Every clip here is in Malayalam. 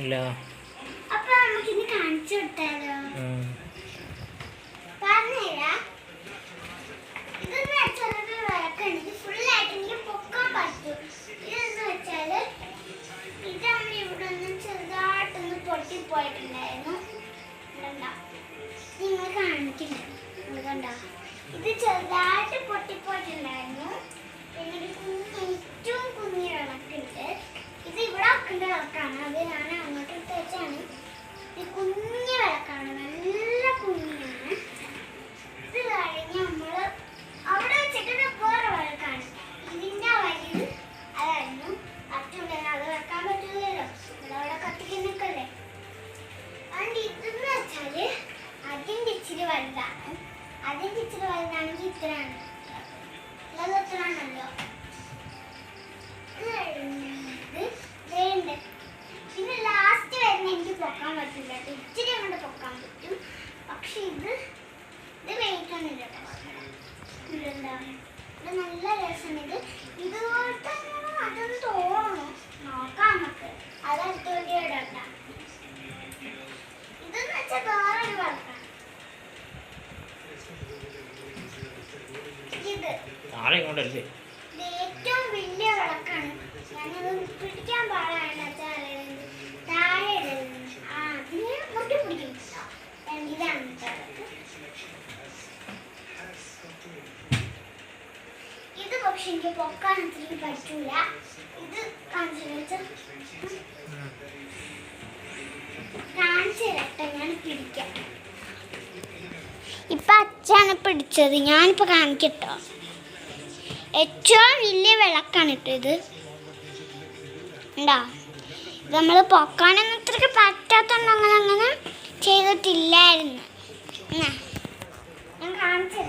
ഇല്ല. അപ്പൊ നമുക്കിത് കാണിച്ചു കൊടുത്താലോ? ഉം. പറഞ്ഞുതരാം. ഇതെന്ന് വെച്ചാൽ ഒരു വിളക്കാണ് ഇത് ഫുള്ളായിട്ട് എനിക്ക് പൊക്കാൻ പറ്റും. ഇതെന്ന് വെച്ചാൽ ഇത് നമ്മൾ ഇവിടെ ഒന്ന് ചെറുതായിട്ടൊന്ന് പൊട്ടിപ്പോയിട്ടുണ്ടായിരുന്നു കണ്ടോ? നിങ്ങൾ കാണിക്കില്ല നിങ്ങൾ കണ്ടോ? ഇത് ചെറുതായിട്ട് പൊട്ടിപ്പോയിട്ടുണ്ടായിരുന്നു വിളക്കാണ് അങ്ങോട്ട് വെച്ചാണ്. ഈ കുഞ്ഞു വിളക്കാണ് നല്ല കുഞ്ഞാണ്. ഇത് കഴിഞ്ഞ് നമ്മൾ കേട്ടോ. ഇച്ചിരി കൊണ്ട് പൊക്കാൻ പറ്റും. പക്ഷെ ഇത് ഇത് ഒന്നുമില്ല കേട്ടോ. ഇത് നല്ല രസമാണ്. ഇത് ഇതുപോലത്തെ അതൊന്ന് തോന്നുന്നു നോക്കാം നമുക്ക്. അതെടുത്തോണ്ട് ഇടണ്ട. ഇതെന്ന് വെച്ചാൽ വേറൊരു ഇങ്ങോട്ടല്ലേ ഇത്. ഏറ്റവും വലിയ വിളക്കാണ് ഞാനത് പിടിക്കാൻ പാടാണ് ഇത് പക്ഷെ എനിക്ക് പൊക്കാൻ അത്രയും പറ്റൂല. ഇത് കാണിച്ചു കാണിച്ചു തരട്ടെ ഞാൻ പിടിക്കാം. ഇപ്പൊ അച്ഛാണ് പിടിച്ചത്. ഞാനിപ്പോ കാണിക്കട്ടോ. ഏറ്റവും വലിയ വിളക്കാണ് കേട്ടോ ഇത്. ഉണ്ടോ നമ്മൾ പൊക്കാനൊന്നും ഇത്രയ്ക്ക് പറ്റാത്തോണ്ട് അങ്ങനെ അങ്ങനെ ചെയ്തിട്ടില്ലായിരുന്നു. ഞാൻ കാണിച്ചു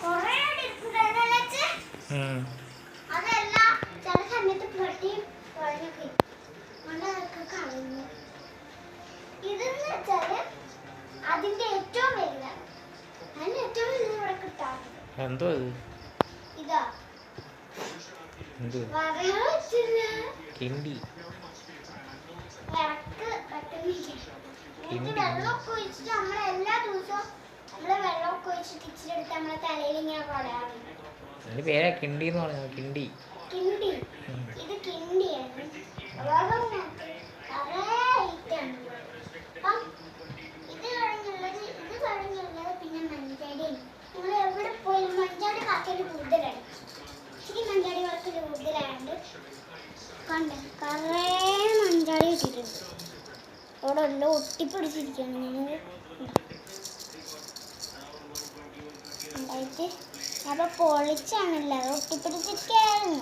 കുറേ. അതല്ല ചില സമയത്ത് പൊട്ടി കുഴഞ്ഞൊക്കെ അതൊക്കെ കളയുന്നു ഇതെന്ന് വെച്ചാൽ അതിന്റെ ഏറ്റവും അതിന്റെ ഏറ്റവും വലുത് ഇവിടെ കിട്ടാറുണ്ട്. എന്തോ അത്? ഇതാ. കിണ്ടി. ഇത് കിണ്ടി. വെള്ളമൊക്കെ ഒഴിച്ചിട്ട് നമ്മൾ എല്ലാ ദിവസവും നമ്മൾ വെള്ളമൊക്കെ ഒഴിച്ചിട്ട് ഇച്ചിരി എടുത്ത് നമ്മളെ തലയിൽ ഇങ്ങനെ കൊടയാറുണ്ട് അതിന്റെ പേരാ കിണ്ടി എന്ന് പറഞ്ഞു കിണ്ടി കിണ്ടി. ഇത് കിണ്ടിയാണ് വേറൊന്നിനകത്ത് കുറേ ഐറ്റാണ് അപ്പം ഇത് കഴിഞ്ഞുള്ളത് ഇത് കഴിഞ്ഞുള്ളത് പിന്നെ മഞ്ചാടിയാണ് നിങ്ങൾ എവിടെ പോയാലും മഞ്ചാടി വാക്കൽ കൂടുതലാണ് ഇച്ചിരി മഞ്ചാടി വാക്കൽ കൂടുതലായതുകൊണ്ട് കണ്ട കുറേ മഞ്ചാടി വെച്ചിട്ടുണ്ട് അവിടെ എല്ലാം ഒട്ടിപ്പിടിച്ചിരിക്കുകയാണ്. ഞങ്ങൾ ഉണ്ടായിട്ട് പൊളിച്ചാണല്ലോ അത് ഒട്ടിപ്പിടിച്ചിരിക്കായിരുന്നു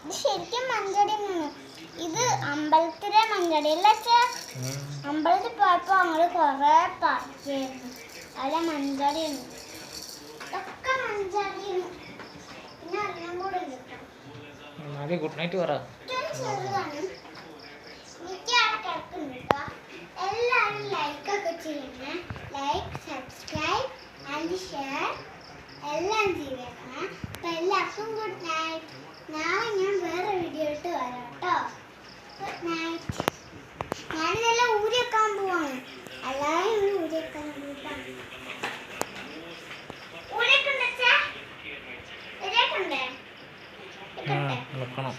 ഇത് ശരിക്കും മഞ്ചടി തന്നെയാണ് ഇത് അമ്പലത്തിലെ മഞ്ചടി അല്ല അച്ഛാ? ഉം. അമ്പലത്തിൽ പോയപ്പോ ഞങ്ങൾ കൊറേ പറഞ്ഞു അല്ല മഞ്ചടിയാണ് ഇതൊക്കെ മഞ്ചടിയാണ് പിന്നെ കൂടെ കേട്ടോ ആദ്യം ഗുഡ് നൈറ്റ് പറ. എല്ലാവരും ചെയ്യണേ. ലൈക്ക് സബ്സ്ക്രൈബ് ആൻഡ് ഷെയർ എല്ലാം എല്ലാവർക്കും ഗുഡ് നൈറ്റ് നാളെ ഞാൻ വേറെ വീഡിയോ ഇട്ട് വരാം കേട്ടോ. Good night かな